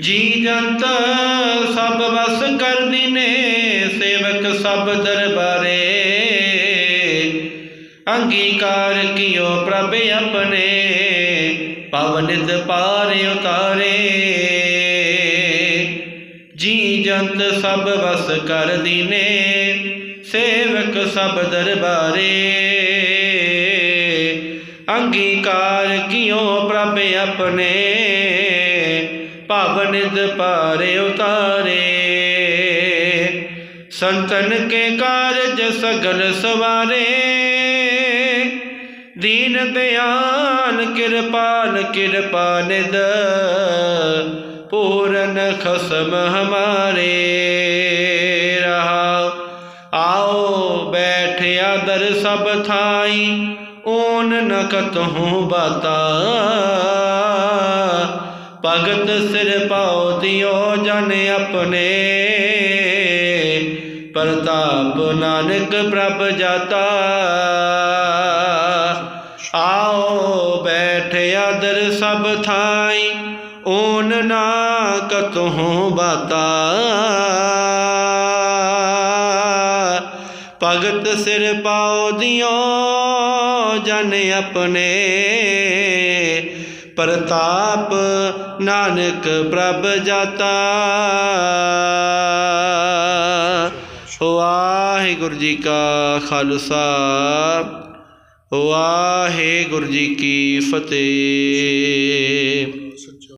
ਜੀ ਜੰਤ ਸਭ ਵਸ ਕਰ ਦੀਨੇ ਸੇਵਕ ਸਭ ਦਰਬਾਰੇ। ਅੰਗੀਕਾਰ ਕੀਓ ਪ੍ਰਭ ਆਪਣੇ, ਪਵਨਿਤ ਪਾਰ ਉਤਾਰੇ। ਜੀ ਜੰਤ ਸਭ ਵਸ ਕਰ ਦੀਨੇ ਸੇਵਕ ਸਭ ਦਰਬਾਰੇ। ਅੰਗੀਕਾਰ ਕੀਓ ਪ੍ਰਭ ਆਪਣੇ ਭਵਨਿਤ ਪਾਰੇ ਉਤਾਰੇ। ਸੰਤਨ ਕੇ ਕਾਰਜ ਸਗਲ ਸਵਾਰੇ, ਦੀਨ ਦਿਆਲ ਕਿਰਪਾਲ ਕਿਰਪਾ ਨਿਦ ਪੂਰਨ ਖਸਮ ਹਮਾਰੇ। ਰਹਾ, ਆਓ ਬੈਠਿਆ ਦਰ ਸਭ ਥਾਈ ਓਨ ਨ ਕਤਹੂ ਬਾਤਾ। ਭਗਤ ਸਿਰ ਪਾਉ ਦਿਓ ਜਨ ਆਪਣੇ। ਪ੍ਰਤਾਪ ਨਾਨਕ ਪ੍ਰਭ ਜਾਤਾ। ਆਓ ਬੈਠੇ ਆਦਰ ਸਭ ਥਾਈ ਓਨ ਨਾ ਕਤਹੂ ਬਾਤਾ। ਭਗਤ ਸਿਰ ਪਾਉ ਦਿਓ ਜਨ ਆਪਣੇ। ਪ੍ਰਤਾਪ ਨਾਨਕ ਪ੍ਰਭ ਜਾਤਾ। ਵਾਹਿਗੁਰੂ ਜੀ ਕਾ ਖਾਲਸਾ। ਵਾਹਿਗੁਰੂ ਜੀ ਕੀ ਫਤਿਹ।